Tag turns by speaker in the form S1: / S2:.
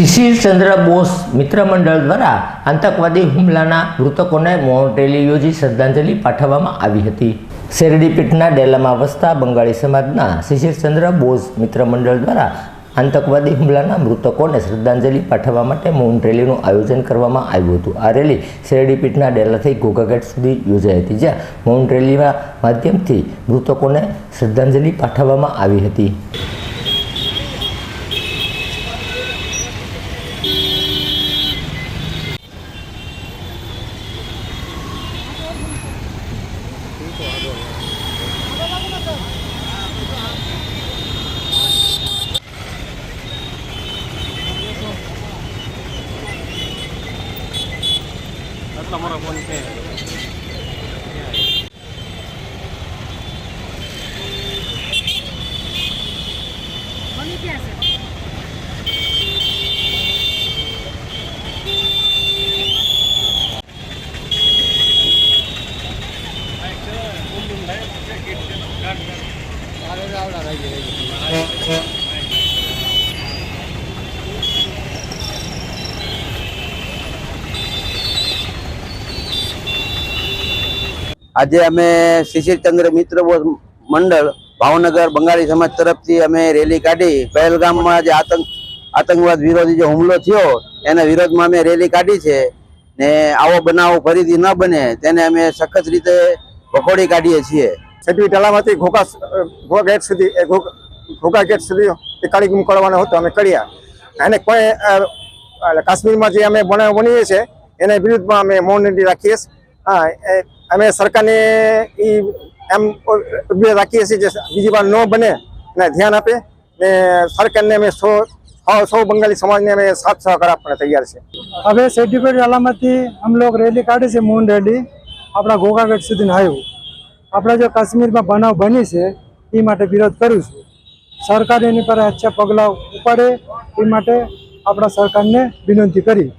S1: શિશિરચંદ્ર બોઝ મિત્રમંડળ દ્વારા આતંકવાદી હુમલાના મૃતકોને મૌન રેલી યોજી શ્રદ્ધાંજલિ પાઠવવામાં આવી હતી. શેરડીપીઠના ડેલામાં વસતા બંગાળી સમાજના શિશિરચંદ્ર બોઝ મિત્રમંડળ દ્વારા આતંકવાદી હુમલાના મૃતકોને શ્રદ્ધાંજલિ પાઠવવા માટે મૌન રેલીનું આયોજન કરવામાં આવ્યું હતું. આ રેલી શેરડીપીઠના ડેલાથી ઘોઘાઘાટ સુધી યોજાઈ હતી, જ્યાં મૌન રેલીના માધ્યમથી મૃતકોને શ્રદ્ધાંજલિ પાઠવવામાં આવી હતી.
S2: રાખો આગળ તમારો ફોન છે આજે અમે શિશિરચંદ્ર મિત્ર બોધ મંડળ ભાવનગર બંગાળી સમાજ તરફથી અમે રેલી કાઢી પહેલગામમાં જે આતંક આતંકવાદ વિરોધી જે હુમલો થયો, એના વિરોધમાં અમે રેલી કાઢી છે ને આવો બનાવ ફરીથી ન બને તેને અમે સખત રીતે વખોડી કાઢીએ છીએ.
S3: સેડવી ટાલામાંથી ઘોઘા ઘોઘા ગેટ સુધી, એ ઘોઘા ગેટ સુધી એ કાર્યક્રમ કરવાનો હતો, અમે કર્યા. એને કોઈ કાશ્મીરમાં જે અમે બનાવ બનીએ છીએ, એના વિરુદ્ધમાં અમે મૌન રાખીએ છીએ. હા અમે સરકારને એ એમ રાખીએ છીએ જે બીજી વાર ન બને અને ધ્યાન આપે, ને સરકારને અમે સો સૌ બંગાળી સમાજને અમે સાથ સહકાર આપવાને તૈયાર છે
S4: હવે સેડ્યુપેટ અલામાંથી અમે લોકો રેલી કાઢી છે, મૌન રેલી. આપણા ઘોગા ગેટ સુધી આવ્યું આપણે જો કાશ્મીરમાં બનાવ બની છે, એ માટે વિરોધ કરું છું. સરકાર એની પર આચ્છા પગલાં ઉપાડે, એ માટે આપણા સરકારને વિનંતી કરી.